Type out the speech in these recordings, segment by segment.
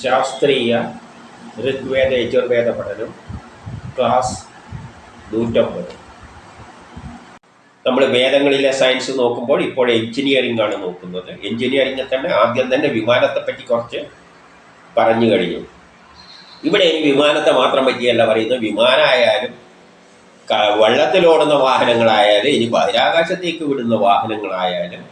ശാസ്ത്രീയ ഋഗ്വേദ യജുർവേദ പഠനം ക്ലാസ് നൂറ്റമ്പത്. നമ്മൾ വേദങ്ങളിലെ സയൻസ് നോക്കുമ്പോൾ ഇപ്പോൾ എഞ്ചിനീയറിംഗ് ആണ് നോക്കുന്നത്. എഞ്ചിനീയറിംഗിൽ തന്നെ ആദ്യം തന്നെ വിമാനത്തെ പറ്റി കുറച്ച് പറഞ്ഞു കഴിഞ്ഞു. ഇവിടെ ഈ വിമാനത്തെ മാത്രം പറ്റിയല്ല പറയുന്നത്. വിമാനമായാലും വള്ളത്തിലോടുന്ന വാഹനങ്ങളായാലും ഇനി ബഹിരാകാശത്തേക്ക് വിടുന്ന വാഹനങ്ങളായാലും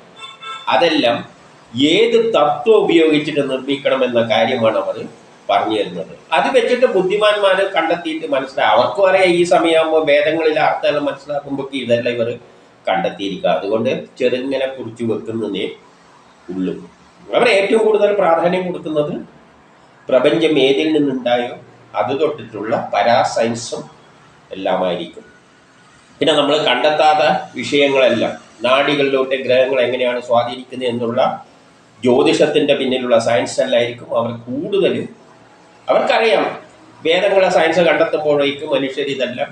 അതെല്ലാം ഏത് തത്വം ഉപയോഗിച്ചിട്ട് നിർമ്മിക്കണം എന്ന കാര്യമാണ് അവർ പറഞ്ഞു തരുന്നത്. അത് വെച്ചിട്ട് ബുദ്ധിമാന്മാർ കണ്ടെത്തിയിട്ട് മനസ്സിലാവും അവർക്കും അറിയാം ഈ സമയമാകുമ്പോൾ വേദങ്ങളിലെ അർത്ഥങ്ങൾ മനസ്സിലാക്കുമ്പോൾ ഇതെല്ലാം ഇവർ കണ്ടെത്തിയിരിക്കുക. അതുകൊണ്ട് ചെറുങ്ങനെ കുറിച്ച് വെക്കുന്നതേ ഉള്ളൂ. അവർ ഏറ്റവും കൂടുതൽ പ്രാധാന്യം കൊടുക്കുന്നത് പ്രപഞ്ചം ഏതിൽ നിന്നുണ്ടായോ അത് തൊട്ടിട്ടുള്ള പരാസയൻസും എല്ലാമായിരിക്കും. പിന്നെ നമ്മൾ കണ്ടെത്താത്ത വിഷയങ്ങളെല്ലാം നാടികളിലോട്ട് ഗ്രഹങ്ങൾ എങ്ങനെയാണ് സ്വാധീനിക്കുന്നത് എന്നുള്ള ജ്യോതിഷത്തിന്റെ പിന്നിലുള്ള സയൻസ് അല്ലായിരിക്കും അവർ കൂടുതലും അവർക്കറിയാം. വേദങ്ങളെ സയൻസ് കണ്ടെത്തുമ്പോഴേക്കും മനുഷ്യർ ഇതെല്ലാം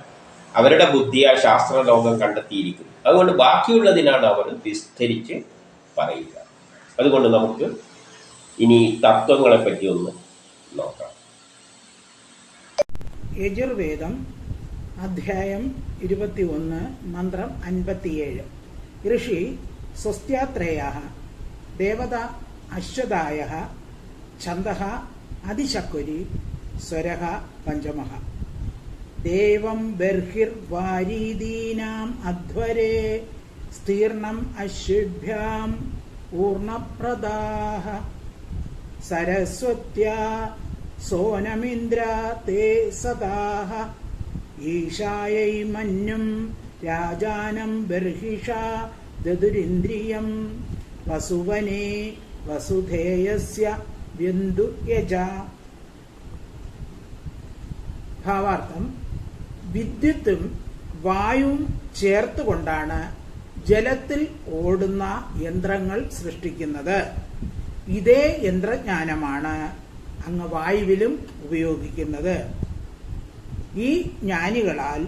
അവരുടെ ബുദ്ധിയ ശാസ്ത്ര ലോകം കണ്ടെത്തിയിരിക്കും അതുകൊണ്ട് ബാക്കിയുള്ളതിനാണ് അവർ വിസ്തരിച്ച് പറയുക. അതുകൊണ്ട് നമുക്ക് ഇനി തത്വങ്ങളെ പറ്റി ഒന്ന് നോക്കാം. യജുർവേദം അധ്യായം ഇരുപത്തി ഒന്ന് മന്ത്രം അൻപത്തിയേഴ്. ഋഷി സ്വസ്ത്യാത്രയ ദേവത അശ്വതായ ഛന്ദ അതിശക്കുരി സ്വര പഞ്ചമ. ദേവം ബർഹിർവാരീദീനാം അധ്വരേ സ്തീർണം അശ്വിഭ്യാം ഊർണപ്രദാഹ. സരസ്വത്യ സോനമിന്ദ്ര തേ സദാഹ. ഈശായൈ മഞ്ഞും രാജാനം ബർഹിഷ ദതുരിന്ദ്രിയം വസുവനേ വസുധേയസ്യ ബിന്ദുയജ ഭാവാർത്ഥം വിദ്യുത്തും വായുവും ചേർത്തുകൊണ്ടാണ് ജലത്തിൽ ഓടുന്ന യന്ത്രങ്ങൾ സൃഷ്ടിക്കുന്നത്. ഇതേ യന്ത്രജ്ഞാനമാണ് അങ്ങ് വായുവിലും ഉപയോഗിക്കുന്നത്. ഈ ജ്ഞാനികളാൽ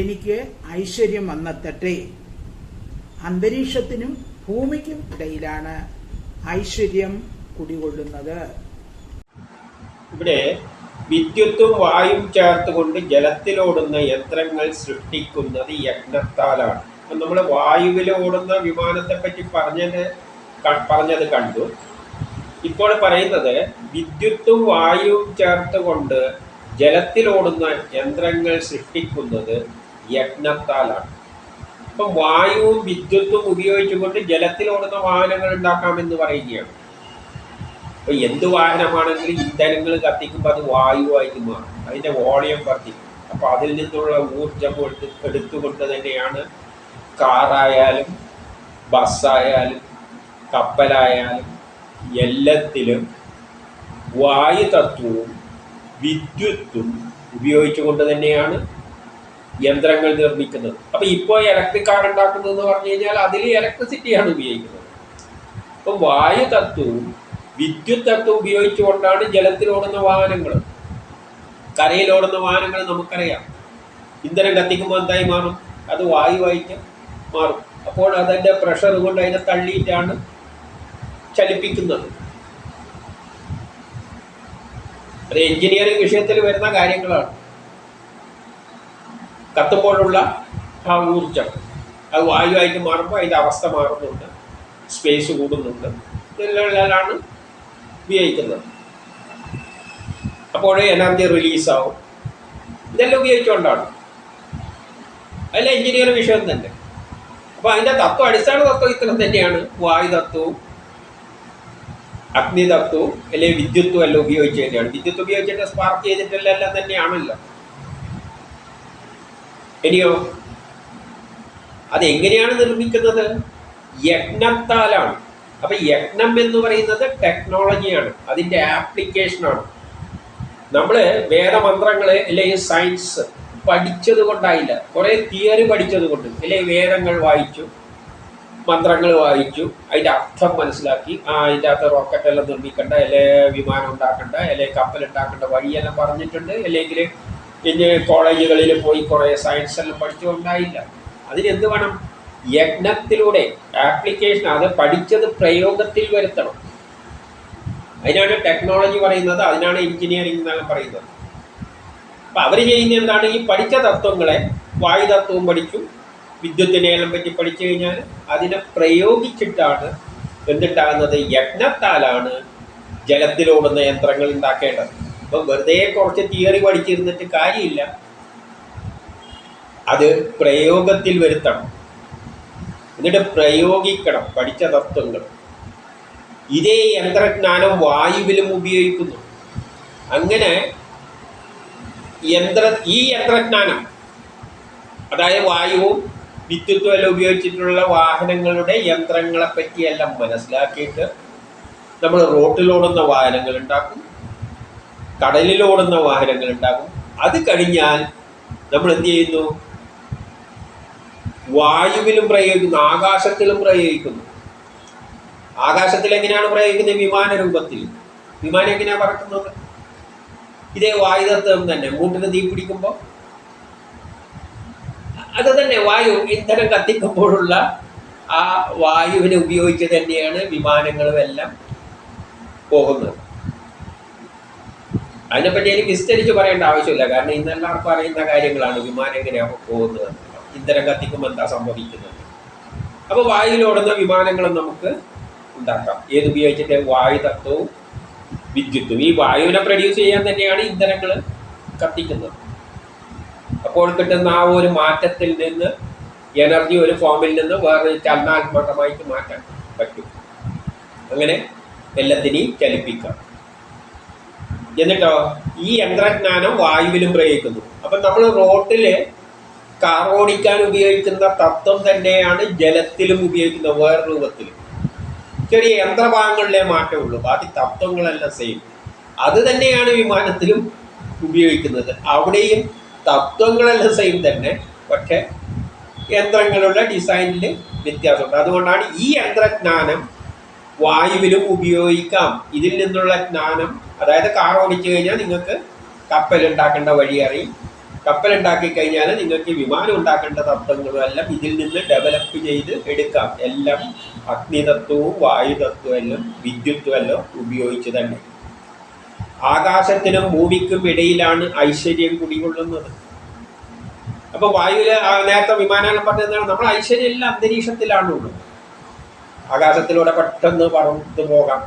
എനിക്ക് ഐശ്വര്യം വന്നെത്തട്ടെ. അന്തരീക്ഷത്തിനും ഭൂമിക്കും ഇടയിലാണ് ഐശ്വര്യം കുടികൊള്ളുന്നത്. ഇവിടെ വിദ്യുത്തും വായും ചേർത്തുകൊണ്ട് ജലത്തിലോടുന്ന യന്ത്രങ്ങൾ സൃഷ്ടിക്കുന്നത് യജ്ഞത്താലാണ് അപ്പം നമ്മൾ വായുവിൽ ഓടുന്ന വിമാനത്തെ പറ്റി പറഞ്ഞത് പറഞ്ഞത് കണ്ടു. ഇപ്പോൾ പറയുന്നത് വിദ്യുത്തും വായുവും ചേർത്തുകൊണ്ട് ജലത്തിലോടുന്ന യന്ത്രങ്ങൾ സൃഷ്ടിക്കുന്നത് യജ്ഞത്താലാണ്. അപ്പം വായുവും വിദ്യുത്തും ഉപയോഗിച്ചുകൊണ്ട് ജലത്തിൽ ഓടുന്ന വാഹനങ്ങൾ ഉണ്ടാക്കാമെന്ന് പറയുകയാണ്. അപ്പൊ എന്ത് വാഹനമാണെങ്കിലും ഇന്ധനങ്ങൾ കത്തിക്കുമ്പോൾ അത് വായുവായിട്ട് മാറും. അതിന്റെ വോളിയം വർദ്ധിക്കും. അപ്പൊ അതിൽ നിന്നുള്ള ഊർജം എടുത്ത് എടുത്തുകൊണ്ട് തന്നെയാണ് കാറായാലും ബസ്സായാലും കപ്പലായാലും എല്ലാത്തിലും വായു തത്വവും വിദ്യുത്തും ഉപയോഗിച്ചുകൊണ്ട് തന്നെയാണ് യന്ത്രങ്ങൾ നിർമ്മിക്കുന്നത്. അപ്പോൾ ഇപ്പോൾ ഇലക്ട്രിക് കാർ ഉണ്ടാക്കുന്നത് എന്ന് പറഞ്ഞു കഴിഞ്ഞാൽ അതിൽ ഇലക്ട്രിസിറ്റിയാണ് ഉപയോഗിക്കുന്നത്. അപ്പം വായു തത്വവും വിദ്യുത് തത്വം ഉപയോഗിച്ചുകൊണ്ടാണ് ജലത്തിലോടുന്ന വാഹനങ്ങൾ. കരയിലോടുന്ന വാഹനങ്ങൾ നമുക്കറിയാം. ഇന്ധനം കത്തിക്കുമ്പോൾ എന്തായി മാറും? അത് വായുവായിട്ട് മാറും. അപ്പോൾ അതിന്റെ പ്രഷർ കൊണ്ട് അതിനെ തള്ളിയിട്ടാണ് ചലിപ്പിക്കുന്നത്. അത് എഞ്ചിനീയറിംഗ് വിഷയത്തിൽ വരുന്ന കാര്യങ്ങളാണ്. കത്തുമ്പോഴുള്ള ആ ഊർജം അത് വായുവായിട്ട് മാറുമ്പോൾ അതിന്റെ അവസ്ഥ മാറുന്നുണ്ട്. സ്പേസ് കൂടുന്നുണ്ട്. ഇതെല്ലാം ഉപയോഗിക്കുന്നത്. അപ്പോഴേ എനർജി റിലീസാവും ഇതെല്ലാം ഉപയോഗിച്ചുകൊണ്ടാണ്. അല്ല എഞ്ചിനീയറിംഗ് വിഷയം തന്നെ. അപ്പോൾ അതിന്റെ തത്വം അടിസ്ഥാന തത്വം ഇത്ര തന്നെയാണ്. വായു തത്വവും അഗ്നിതത്വവും അല്ലെങ്കിൽ വിദ്യുത്വം എല്ലാം ഉപയോഗിച്ച് തന്നെയാണ്. വിദ്യുത്ത് ഉപയോഗിച്ചിട്ട് സ്പാർക്ക് ചെയ്തിട്ടെല്ലാം എല്ലാം തന്നെയാണല്ലോ. ഇനിയോ അതെങ്ങനെയാണ് നിർമ്മിക്കുന്നത്? യജ്ഞത്താലാണ്. അപ്പൊ യജ്ഞം എന്ന് പറയുന്നത് ടെക്നോളജിയാണ് അതിന്റെ ആപ്ലിക്കേഷനാണ് നമ്മൾ വേദമന്ത്രങ്ങൾ അല്ലെങ്കിൽ സയൻസ് പഠിച്ചത് കൊണ്ടായില്ല. കുറെ തിയറി പഠിച്ചത് കൊണ്ട് അല്ലെങ്കിൽ വേദങ്ങൾ വായിച്ചു മന്ത്രങ്ങൾ വായിച്ചു അതിന്റെ അർത്ഥം മനസ്സിലാക്കി ആ അതിന്റെ അകത്ത് റോക്കറ്റ് എല്ലാം നിർമ്മിക്കണ്ട അല്ലെ വിമാനം ഉണ്ടാക്കണ്ട അല്ലെ കപ്പൽ ഉണ്ടാക്കേണ്ട വഴിയെല്ലാം പറഞ്ഞിട്ടുണ്ട് അല്ലെങ്കിൽ ഇനി കോളേജുകളിൽ പോയി കുറേ സയൻസ് പഠിച്ചുകൊണ്ടായില്ല. അതിനെന്ത് വേണം? യജ്ഞത്തിലൂടെ ആപ്ലിക്കേഷൻ അത് പഠിച്ചത് പ്രയോഗത്തിൽ വരുത്തണം. അതിനാണ് ടെക്നോളജി പറയുന്നത് അതിനാണ് എഞ്ചിനീയറിംഗ് എന്നെല്ലാം പറയുന്നത്. അപ്പം അവർ ചെയ്യുന്ന എന്താണ്? ഈ പഠിച്ച തത്വങ്ങളെ വായുതത്വവും പഠിച്ചു വിദ്യുത്തിനെല്ലാം പറ്റി പഠിച്ചു കഴിഞ്ഞാൽ അതിനെ പ്രയോഗിച്ചിട്ടാണ് എന്തുണ്ടാകുന്നത്? യജ്ഞത്താലാണ് ജലത്തിലോടുന്ന യന്ത്രങ്ങൾ ഉണ്ടാക്കേണ്ടത്. അപ്പൊ വെറുതെ കുറച്ച് തിയറി പഠിച്ചിരുന്നിട്ട് കാര്യമില്ല. അത് പ്രയോഗത്തിൽ വരുത്തണം. എന്നിട്ട് പ്രയോഗിക്കണം പഠിച്ച തത്വങ്ങൾ ഇതേ യന്ത്രജ്ഞാനം വായുവിലും ഉപയോഗിക്കുന്നു. അങ്ങനെ യന്ത്ര ഈ യന്ത്രജ്ഞാനം അതായത് വായുവും വിദ്യുത്തും എല്ലാം ഉപയോഗിച്ചിട്ടുള്ള വാഹനങ്ങളുടെ യന്ത്രങ്ങളെ പറ്റിയെല്ലാം മനസ്സിലാക്കിയിട്ട് നമ്മൾ റോട്ടിലോടുന്ന വാഹനങ്ങൾ ഉണ്ടാക്കും. കടലിലോടുന്ന വാഹനങ്ങൾ ഉണ്ടാകും. അത് കഴിഞ്ഞാൽ നമ്മൾ എന്ത് ചെയ്യുന്നു? വായുവിലും പ്രയോഗിക്കുന്നു ആകാശത്തിലും പ്രയോഗിക്കുന്നു. ആകാശത്തിൽ എങ്ങനെയാണ് പ്രയോഗിക്കുന്നത്? വിമാന രൂപത്തിൽ. വിമാനം എങ്ങനെയാണ് പറക്കുന്നത്? ഇതേ വായുതത്വം തന്നെ. മൂട്ടിന് തീ പിടിക്കുമ്പോൾ അത് തന്നെ വായു ഇന്ധനം കത്തിക്കുമ്പോഴുള്ള ആ വായുവിനെ ഉപയോഗിച്ച് തന്നെയാണ് വിമാനങ്ങളും എല്ലാം പോകുന്നത്. അതിനെപ്പറ്റി എനിക്ക് വിസ്തരിച്ച് പറയേണ്ട ആവശ്യമില്ല. കാരണം ഇന്നെല്ലാവർക്കും അറിയുന്ന കാര്യങ്ങളാണ് വിമാനം എങ്ങനെയാണ് പോകുന്നത് ഇന്ധനം കത്തിക്കുമ്പോൾ എന്താ സംഭവിക്കുന്നത്. അപ്പോൾ വായുവിലോടുന്ന വിമാനങ്ങളും നമുക്ക് ഉണ്ടാക്കാം. ഏത് ഉപയോഗിച്ചിട്ട്? വായു തത്വവും വിദ്യുത്തും. ഈ വായുവിനെ പ്രൊഡ്യൂസ് ചെയ്യാൻ തന്നെയാണ് ഇന്ധനങ്ങൾ കത്തിക്കുന്നത്. അപ്പോൾ കിട്ടുന്ന ആ ഒരു മാറ്റത്തിൽ നിന്ന് എനർജി ഒരു ഫോമിൽ നിന്ന് വേറെ ചലനാത്മകമായിട്ട് മാറ്റാൻ പറ്റും. അങ്ങനെ എല്ലാത്തിനെയും ചലിപ്പിക്കാം. എന്നിട്ടോ ഈ യന്ത്രജ്ഞാനം വായുവിലും പ്രയോഗിക്കുന്നു. അപ്പം നമ്മൾ റോട്ടിൽ കാർ ഓടിക്കാൻ ഉപയോഗിക്കുന്ന തത്വം തന്നെയാണ് ജലത്തിലും ഉപയോഗിക്കുന്നത് വേറെ രൂപത്തിൽ ചെറിയ യന്ത്രഭാഗങ്ങളിലെ മാറ്റമുള്ളൂ ബാക്കി തത്വങ്ങളെല്ലാം സെയിം അത് തന്നെയാണ് വിമാനത്തിലും ഉപയോഗിക്കുന്നത്. അവിടെയും തത്വങ്ങളെല്ലാം സെയിം തന്നെ പക്ഷേ യന്ത്രങ്ങളുടെ ഡിസൈനിൽ വ്യത്യാസമുണ്ട്. അതുകൊണ്ടാണ് ഈ യന്ത്രജ്ഞാനം വായുവിലും ഉപയോഗിക്കാം. ഇതിൽ നിന്നുള്ള ജ്ഞാനം അതായത് കാർ ഓടിച്ചു കഴിഞ്ഞാൽ നിങ്ങൾക്ക് കപ്പൽ ഉണ്ടാക്കേണ്ട വഴി അറിയും. കപ്പൽ ഉണ്ടാക്കി കഴിഞ്ഞാൽ നിങ്ങൾക്ക് വിമാനം ഉണ്ടാക്കേണ്ട തത്വങ്ങളും എല്ലാം ഇതിൽ നിന്ന് ഡെവലപ്പ് ചെയ്ത് എടുക്കാം. എല്ലാം അഗ്നിതത്വവും വായുതത്വവും എല്ലാം വിദ്യുത്വം എല്ലാം ഉപയോഗിച്ച് തന്നെ. ആകാശത്തിനും ഭൂമിക്കും ഇടയിലാണ് ഐശ്വര്യം കുടികൊള്ളുന്നത്. അപ്പൊ വായുവിലെ നേരത്തെ വിമാനങ്ങൾ പറഞ്ഞതാണ് നമ്മൾ ഐശ്വര്യം എല്ലാം അന്തരീക്ഷത്തിലാണുള്ളത്. ആകാശത്തിലൂടെ പെട്ടെന്ന് പറന്നു പോകാം.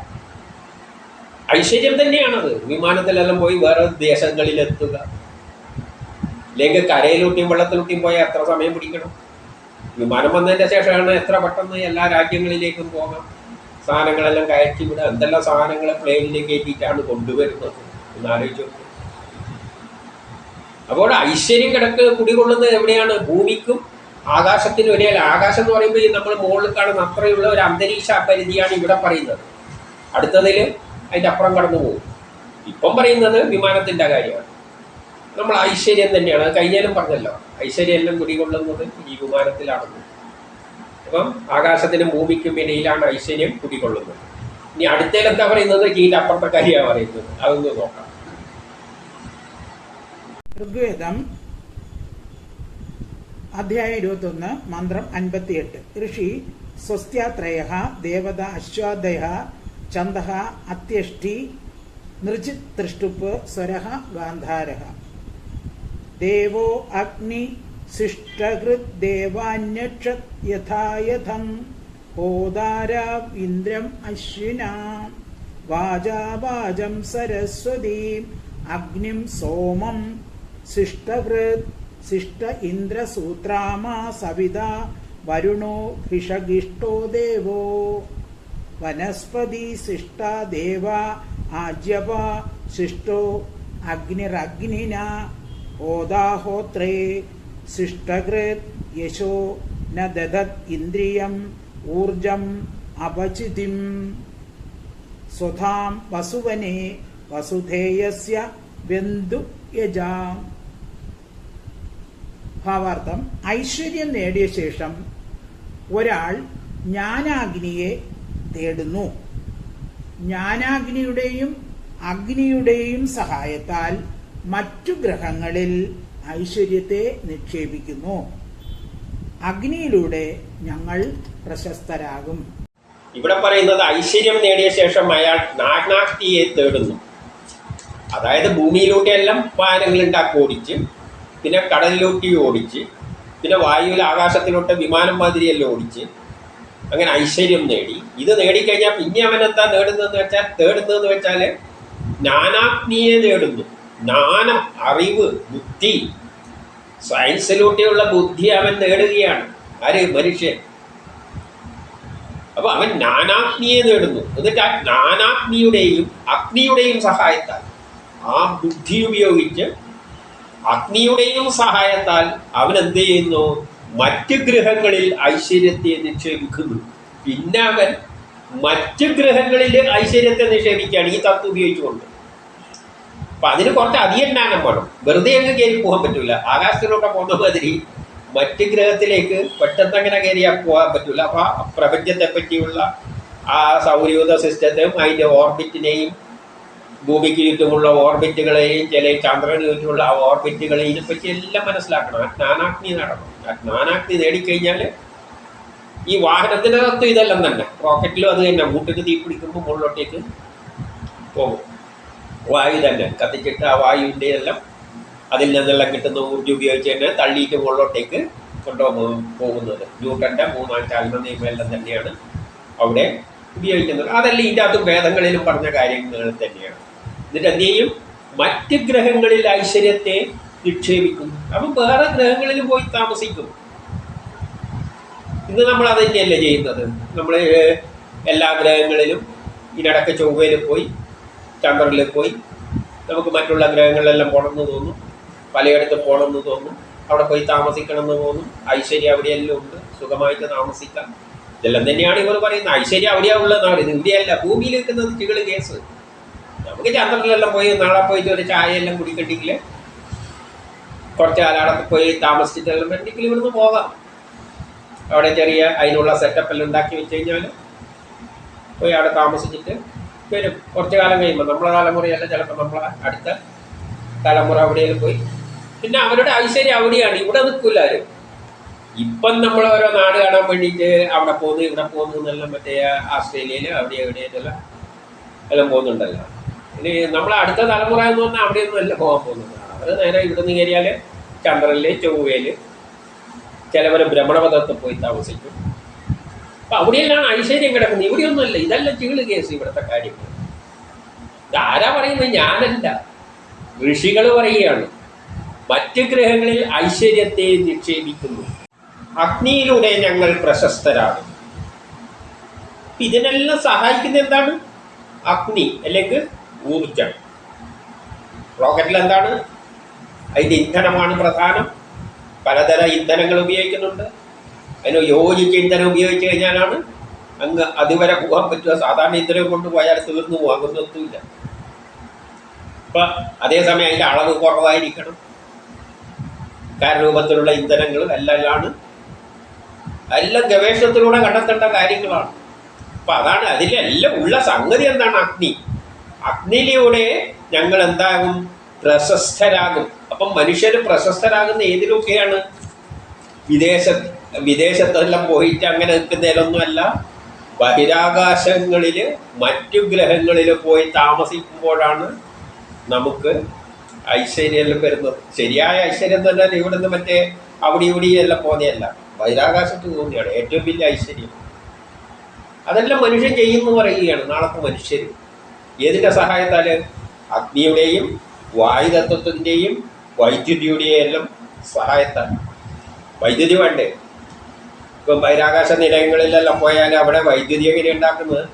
ഐശ്വര്യം തന്നെയാണത്. വിമാനത്തിലെല്ലാം പോയി വേറെ ദേശങ്ങളിൽ എത്തുക അല്ലെങ്കിൽ കരയിലൂട്ടിയും വെള്ളത്തിലൂട്ടിയും പോയാൽ എത്ര സമയം പിടിക്കണം? വിമാനം വന്നതിന്റെ ശേഷമാണ് എത്ര പെട്ടെന്ന് എല്ലാ രാജ്യങ്ങളിലേക്കും പോകാം. സാധനങ്ങളെല്ലാം കയറ്റി വിടുക. എന്തെല്ലാം സാധനങ്ങൾ പ്ലെയിനിലേക്ക് കയറ്റിയിട്ടാണ് കൊണ്ടുവരുന്നത്? എന്നാലോചിച്ചു അപ്പോൾ ഐശ്വര്യം കിടക്ക് കുടികൊള്ളുന്നത് എവിടെയാണ്? ഭൂമിക്കും ആകാശത്തിനും ഒരേ ആകാശം എന്ന് പറയുമ്പോൾ ഈ നമ്മൾ മുകളിൽ കാണുന്ന അത്രയുള്ള ഒരു അന്തരീക്ഷ പരിധിയാണ് ഇവിടെ പറയുന്നത്. അടുത്തതിൽ അതിന്റെ അപ്പുറം കടന്നു പോകും. ഇപ്പം പറയുന്നത് വിമാനത്തിന്റെ കാര്യമാണ്. നമ്മൾ ഐശ്വര്യം തന്നെയാണ്. അത് കഴിഞ്ഞാലും പറഞ്ഞല്ലോ ഐശ്വര്യം എല്ലാം കുടികൊള്ളുന്നത് ഈ വിമാനത്തിലാണെന്ന്. അപ്പം ആകാശത്തിനും ഭൂമിക്കും ഇടയിലാണ് ഐശ്വര്യം കുടികൊള്ളുന്നത്. ഇനി അടുത്തേൽ എന്താ പറയുന്നത് ഇതിന്റെ അപ്പുറത്തെ കാര്യമാണ് പറയുന്നത്. അതൊന്ന് നോക്കാം. ഋഗ്വേദം അധ്യായം ഇരുപത്തൊന്ന് മന്ത്രം അൻപത്തിയെട്ട്. ഋഷി സ്വസ്ത്യാത്രയ ദേവത അശ്വാദയ ചന്ദ അത്യഷ്ടി നൃചിത് തൃഷ്ടുപ്പ് സ്വര ഗാന്ധാര ദേവോ അഗ്നി ശിഷ്ടകൃത് ദേവാന്യക്ഷത് യഥായഥം. ഇന്ദ്രം അശ്വിന. വാജാവാജം സരസ്വതീം. അഗ്നിം സോമം ശിഷ്ടകൃത് ശിഷ്ട ഇന്ദ്രസൂത്രാമാ സവിത വരുണോ ഭിഷഗിഷ്ടോ ദേവോ? വനസ്പതി ശിഷ്ട ദേവ ആജ്യവ ശിഷ്ടോ അഗ്നിരഗ്നിന ഹോതാഹോത്രേ ശിഷ്ടകൃത് യശോ ന ദദത് ഇന്ദ്രിയം ഊർജം അപചിതി. സ്വധാം വസുവനെ വസുധേയസ്യ ബന്ധു യജാം. ഭാവാർത്ഥം. ഐശ്വര്യം നേടിയ ശേഷം ഒരാൾ ജ്ഞാനാഗ്നിയെ തേടുന്നു. ജ്ഞാനാഗ്നിയുടെയും അഗ്നിയുടെയും സഹായത്താൽ മറ്റു ഗ്രഹങ്ങളിൽ ഐശ്വര്യത്തെ നിക്ഷേപിക്കുന്നു. അഗ്നിയിലൂടെ ഞങ്ങൾ പ്രശസ്തരാകും. ഇവിടെ പറയുന്നത് ഐശ്വര്യം നേടിയ ശേഷം അയാൾ നാഗ്നാഗ്നിയെ തേടുന്നു. അതായത് ഭൂമിയിലൂടെ എല്ലാം വാഹനങ്ങൾ ഉണ്ടാക്കി ഓടിച്ച് പിന്നെ കടലിലൂട്ടി ഓടിച്ച് പിന്നെ വായുവിൽ ആകാശത്തിലോട്ട് വിമാനം മാതിരിയെല്ലാം ഓടിച്ച് അങ്ങനെ ഐശ്വര്യം നേടി. ഇത് നേടിക്കഴിഞ്ഞാൽ പിന്നെ അവൻ എന്താ നേടുന്നതെന്ന് വെച്ചാൽ തേടുന്നതെന്ന് വെച്ചാൽ ജ്ഞാനാഗ്നിയെ നേടുന്നു. ജ്ഞാനം അറിവ് ബുദ്ധി സയൻസിലൂടെയുള്ള ബുദ്ധി അവൻ നേടുകയാണ്. ആര്? മനുഷ്യൻ. അപ്പൊ അവൻ ജ്ഞാനാഗ്നിയെ നേടുന്നു. എന്നിട്ട് ആ ജ്ഞാനാഗ്നിയുടെയും അഗ്നിയുടെയും സഹായത്താൽ ആ ബുദ്ധി ഉപയോഗിച്ച് അഗ്നിയുടെയും സഹായത്താൽ അവൻ എന്ത് ചെയ്യുന്നു? മറ്റ് ഗ്രഹങ്ങളിൽ ഐശ്വര്യത്തെ നിക്ഷേപിക്കുന്നു. പിന്നെ അവൻ മറ്റ് ഗ്രഹങ്ങളിൽ ഐശ്വര്യത്തെ നിക്ഷേപിക്കുകയാണ്. ഈ തത്വം ഉപയോഗിച്ചുകൊണ്ട്. അപ്പൊ അതിന് കുറച്ച് അധികം ജ്ഞാനം വേണം. വെറുതെ അങ്ങ് കയറി പോകാൻ പറ്റൂല. ആകാശത്തിലൂടെ പോകുന്ന മാതിരി മറ്റ് ഗ്രഹത്തിലേക്ക് പെട്ടെന്ന് അങ്ങനെ കയറിയാൽ പോകാൻ പറ്റൂല. അപ്പൊ പ്രപഞ്ചത്തെ പറ്റിയുള്ള ആ സൗരയൂഥ സിസ്റ്റത്തെയും അതിന്റെ ഓർബിറ്റിനെയും ഭൂമിക്ക് ചുറ്റുമുള്ള ഓർബിറ്റുകളെയും ചില ചന്ദ്രന് ചുറ്റുമുള്ള ആ ഓർബിറ്റുകളെയും ഇതിനെപ്പറ്റി എല്ലാം മനസ്സിലാക്കണം. ആ ജ്ഞാനാഗ്നി നടക്കണം ആ ജ്ഞാനാഗ്നി നേടിക്കഴിഞ്ഞാൽ ഈ വാഹനത്തിനകത്ത് ഇതെല്ലാം തന്നെ. റോക്കറ്റിലും അത് തന്നെ. മൂട്ടിക്ക് തീ പിടിക്കുമ്പോൾ മുകളിലോട്ടേക്ക് പോകും. വായു തന്നെ. കത്തിച്ചിട്ട് ആ വായുവിന്റെ എല്ലാം അതിൽ നിന്നെല്ലാം കിട്ടുന്ന ഊർജം ഉപയോഗിച്ച് തന്നെ തള്ളിയിട്ട് മുകളിലോട്ടേക്ക് കൊണ്ടുപോകും പോകുന്നത്. ന്യൂട്ടന്റെ മൂന്നാം ചാലന നിയമമെല്ലാം തന്നെയാണ് അവിടെ ഉപയോഗിക്കുന്നത്. അതെല്ലാം ഇതിന്റെ അകത്ത് വേദങ്ങളിലും പറഞ്ഞ കാര്യങ്ങൾ തന്നെയാണ്. എന്നിട്ട് എന്ത് ചെയ്യും മറ്റ് ഗ്രഹങ്ങളിൽ ഐശ്വര്യത്തെ നിക്ഷേപിക്കും അപ്പം വേറെ ഗ്രഹങ്ങളിൽ പോയി താമസിക്കും. ഇന്ന് നമ്മൾ അത് തന്നെയല്ലേ ചെയ്യുന്നത് നമ്മൾ എല്ലാ ഗ്രഹങ്ങളിലും ഇതിനിടയ്ക്ക് ചൊവ്വയിൽ പോയി ചന്ദ്രനിൽ പോയി നമുക്ക് മറ്റുള്ള ഗ്രഹങ്ങളിലെല്ലാം പോകണമെന്ന് തോന്നും പലയിടത്ത് പോകണമെന്ന് തോന്നും അവിടെ പോയി താമസിക്കണം എന്ന് തോന്നും ഐശ്വര്യം അവിടെയെല്ലാം ഉണ്ട് സുഖമായിട്ട് താമസിക്കാം. ഇതെല്ലാം തന്നെയാണ് ഇവർ പറയുന്നത്. ഐശ്വര്യം അവിടെയാ ഉള്ളതാണ് ഇത് ഇവിടെയല്ല ഭൂമിയിൽ നിൽക്കുന്നത് ചികൾ കേസ് ചന്ദ്രനിലെല്ലാം പോയി നാളെ പോയിട്ട് ഒരു ചായ എല്ലാം കുടിക്കണ്ടെങ്കിൽ കുറച്ച് കാലത്ത് പോയി താമസിച്ചിട്ടെല്ലാം വേണ്ടെങ്കിൽ ഇവിടുന്ന് പോകാം. അവിടെ ചെറിയ അതിനുള്ള സെറ്റപ്പ് എല്ലാം ഉണ്ടാക്കി വെച്ച് കഴിഞ്ഞാൽ പോയി അവിടെ താമസിച്ചിട്ട് വരും. കുറച്ച് കാലം കഴിയുമ്പോൾ നമ്മളെ തലമുറയല്ല ചിലപ്പോൾ നമ്മളെ അടുത്ത തലമുറ അവിടെയെല്ലാം പോയി. പിന്നെ അവരുടെ ഐശ്വര്യം അവിടെയാണ് ഇവിടെ നിൽക്കില്ല ആരും. ഇപ്പം നമ്മൾ ഓരോ നാട് കാണാൻ വേണ്ടിയിട്ട് അവിടെ പോകുന്നു ഇവിടെ പോകുന്നു എന്നെല്ലാം മറ്റേ ആസ്ട്രേലിയയിൽ അവിടെ എവിടെയെല്ലാം എല്ലാം പോകുന്നുണ്ടല്ലോ. ഇനി നമ്മളെ അടുത്ത തലമുറ എന്ന് പറഞ്ഞാൽ അവിടെയൊന്നും അല്ല പോകാൻ പോകുന്നത്. അവർ നേരെ ഇവിടെ നിന്ന് കയറിയാൽ ചന്ദ്രനിൽ ചൊവ്വയിൽ ചിലവർ ഭ്രമണപഥത്തിൽ പോയി താമസിക്കും. അപ്പൊ അവിടെയെല്ലാം ഐശ്വര്യം കിടക്കുന്നത് ഇവിടെയൊന്നുമല്ല. ഇതല്ല ചീൾ കേസ് ഇവിടുത്തെ കാര്യങ്ങൾ. ഇതാരാ പറയുന്നത്? ഞാനല്ല. ഋഷികൾ പറയുകയാണ്. മറ്റ് ഗ്രഹങ്ങളിൽ ഐശ്വര്യത്തെ നിക്ഷേപിക്കുന്നു. അഗ്നിയിലൂടെ ഞങ്ങൾ പ്രശസ്തരാണ്. ഇതിനെല്ലാം സഹായിക്കുന്ന എന്താണ്? അഗ്നി അല്ലെങ്കിൽ ഊർജം റോക്കറ്റിൽ എന്താണ് അതിന്റെ ഇന്ധനമാണ് പ്രധാനം. പലതര ഇന്ധനങ്ങൾ ഉപയോഗിക്കുന്നുണ്ട്. അതിന് യോജിച്ച ഇന്ധനം ഉപയോഗിച്ച് കഴിഞ്ഞാലാണ് അങ്ങ് അതുവരെ പോകാൻ പറ്റുക. സാധാരണ ഇന്ധനം കൊണ്ട് പോയാൽ തീർന്നു പോകുന്നൊന്നുമില്ല ഇപ്പൊ അതേസമയം അതിന്റെ അളവ് കുറവായിരിക്കണം. രൂപത്തിലുള്ള ഇന്ധനങ്ങൾ എല്ലാം എല്ലാം ഗവേഷണത്തിലൂടെ കണ്ടെത്തേണ്ട കാര്യങ്ങളാണ്. അപ്പൊ അതാണ് അതിലെല്ലാം ഉള്ള സംഗതി എന്താണ്? അഗ്നി. അഗ്നിയിലൂടെ ഞങ്ങൾ എന്താകും പ്രശസ്തരാകും. അപ്പം മനുഷ്യർ പ്രശസ്തരാകുന്ന ഏതിലൊക്കെയാണ്? വിദേശ വിദേശത്തെല്ലാം പോയിട്ട് അങ്ങനെ നിൽക്കുന്നതിലൊന്നുമല്ല. ബഹിരാകാശങ്ങളിൽ മറ്റു ഗ്രഹങ്ങളിൽ പോയി താമസിക്കുമ്പോഴാണ് നമുക്ക് ഐശ്വര്യം വരുന്നത്. ശരിയായ ഐശ്വര്യം തന്നെ ഇവിടുന്ന് മറ്റേ അവിടെ ഇവിടെ എല്ലാം പോകുന്നതല്ല. ബഹിരാകാശത്ത് തോന്നിയാണ് ഏറ്റവും വലിയ ഐശ്വര്യം. അതെല്ലാം മനുഷ്യൻ ചെയ്യുന്നു പറയുകയാണ്. നാളത്തെ മനുഷ്യർ ഏതിന്റെ സഹായത്താൽ അഗ്നിയുടെയും വായുതത്വത്തിന്റെയും വൈദ്യുതിയുടെയും എല്ലാം സഹായത്താൽ വൈദ്യുതി വേണ്ടേ? ഇപ്പം ബഹിരാകാശ നിലയങ്ങളിലെല്ലാം പോയാൽ അവിടെ വൈദ്യുതി എങ്ങനെ ഉണ്ടാക്കുന്നത്?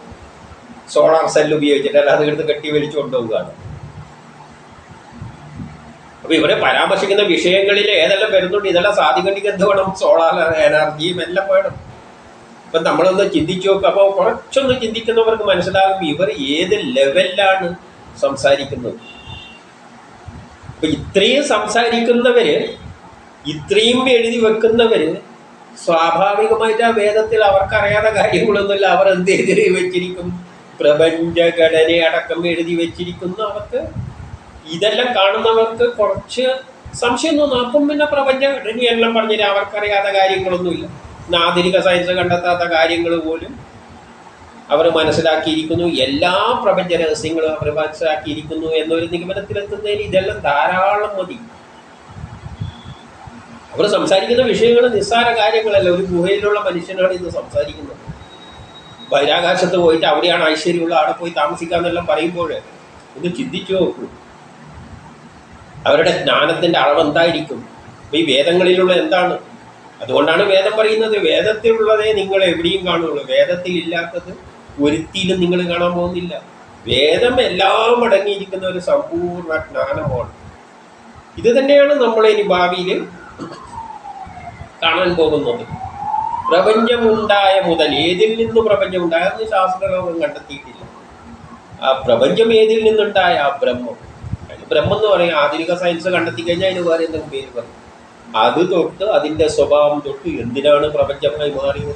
സോളാർ സെല്ല് ഉപയോഗിച്ചിട്ട് അത് എടുത്ത് കെട്ടി വലിച്ചു കൊണ്ടുപോവുകയാണ്. അപ്പൊ ഇവരെ പരാമർശിക്കുന്ന വിഷയങ്ങളിൽ ഏതെല്ലാം വരുന്നുണ്ട്? ഇതെല്ലാം സാധിക്കണമെങ്കിൽ എന്ത് വേണം സോളാർ എനർജിയും എല്ലാം വേണം. ഇപ്പം നമ്മളൊന്ന് ചിന്തിച്ചു നോക്കുക അപ്പോൾ കുറച്ചൊന്ന് ചിന്തിക്കുന്നവർക്ക് മനസ്സിലാകും ഇവർ ഏത് ലെവലിലാണ് സംസാരിക്കുന്നത്. അപ്പൊ ഇത്രയും സംസാരിക്കുന്നവര് ഇത്രയും എഴുതി വെക്കുന്നവര് സ്വാഭാവികമായിട്ട് ആ വേദത്തിൽ അവർക്കറിയാത്ത കാര്യങ്ങളൊന്നുമില്ല. അവർ എന്ത് എഴുതി വെച്ചിരിക്കും? പ്രപഞ്ചഘടന അടക്കം എഴുതി വെച്ചിരിക്കുന്നു. അവർക്ക് ഇതെല്ലാം കാണുന്നവർക്ക് കുറച്ച് സംശയം തോന്നും അപ്പം പിന്നെ പ്രപഞ്ചഘടനയെല്ലാം പറഞ്ഞില്ല അവർക്കറിയാത്ത കാര്യങ്ങളൊന്നുമില്ല. ആധുനിക സയൻസ് കണ്ടെത്താത്ത കാര്യങ്ങൾ പോലും അവർ മനസ്സിലാക്കിയിരിക്കുന്നു. എല്ലാ പ്രപഞ്ച രഹസ്യങ്ങളും അവർ മനസ്സിലാക്കിയിരിക്കുന്നു എന്നൊരു നിഗമനത്തിലെത്തുന്നതിന് ഇതെല്ലാം ധാരാളം മതി. അവർ സംസാരിക്കുന്ന വിഷയങ്ങൾ നിസ്സാര കാര്യങ്ങളല്ല. ഒരു ഗുഹയിലുള്ള മനുഷ്യനാണ് ഇന്ന് സംസാരിക്കുന്നത്. ബഹിരാകാശത്ത് പോയിട്ട് അവിടെയാണ് ഐശ്വര്യമുള്ള അവിടെ പോയി താമസിക്കാന്നെല്ലാം പറയുമ്പോൾ ഒന്ന് ചിന്തിച്ചു നോക്കൂ. അവരുടെ ജ്ഞാനത്തിന്റെ അളവ് എന്തായിരിക്കും? ഈ വേദങ്ങളിലുള്ള എന്താണ്? അതുകൊണ്ടാണ് വേദം പറയുന്നത് വേദത്തിലുള്ളതേ നിങ്ങൾ എവിടെയും കാണുള്ളൂ വേദത്തിൽ ഇല്ലാത്തത് ഒരുത്തിയിലും നിങ്ങൾ കാണാൻ പോകുന്നില്ല. വേദം എല്ലാം അടങ്ങിയിരിക്കുന്ന ഒരു സമ്പൂർണ ജ്ഞാനമാണ്. ഇത് തന്നെയാണ് നമ്മൾ ഇനി ഭാവിയിൽ കാണാൻ പോകുന്നത്. പ്രപഞ്ചമുണ്ടായ മുതൽ ഏതിൽ നിന്ന് പ്രപഞ്ചമുണ്ടായെന്ന് ശാസ്ത്രലോകം കണ്ടെത്തിയിട്ടില്ല. ആ പ്രപഞ്ചം ഏതിൽ നിന്നുണ്ടായ? ആ ബ്രഹ്മം. ബ്രഹ്മം എന്ന് പറയും ആധുനിക സയൻസ് കണ്ടെത്തി കഴിഞ്ഞാൽ അതിന് വേറെ എന്തെങ്കിലും പേര് പറയും. അത് തൊട്ട് അതിന്റെ സ്വഭാവം തൊട്ട് എന്തിനാണ് പ്രപഞ്ചമായി മാറിയത്?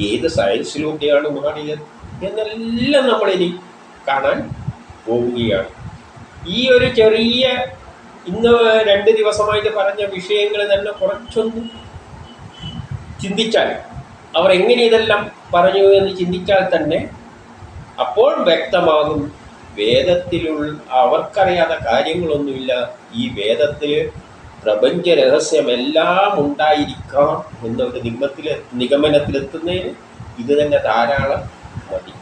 ഏത് സയൻസിലൂടെയാണ് മാറിയത്? എന്നെല്ലാം നമ്മളിനി കാണാൻ പോവുകയാണ്. ഈ ഒരു ചെറിയ ഇന്ന് രണ്ട് ദിവസമായിട്ട് പറഞ്ഞ വിഷയങ്ങൾ തന്നെ കുറച്ചൊന്ന് ചിന്തിച്ചാൽ അവർ എങ്ങനെ ഇതെല്ലാം പറഞ്ഞു എന്ന് ചിന്തിച്ചാൽ തന്നെ അപ്പോൾ വ്യക്തമാകും. വേദത്തിലുള്ള അവർക്കറിയാത്ത കാര്യങ്ങളൊന്നുമില്ല. ഈ വേദത്തിൽ പ്രപഞ്ച രഹസ്യമെല്ലാം ഉണ്ടായിരിക്കാം എന്നൊരു നിഗമത്തിൽ നിഗമനത്തിലെത്തുന്നതിന് ഇത് തന്നെ ധാരാളം മതി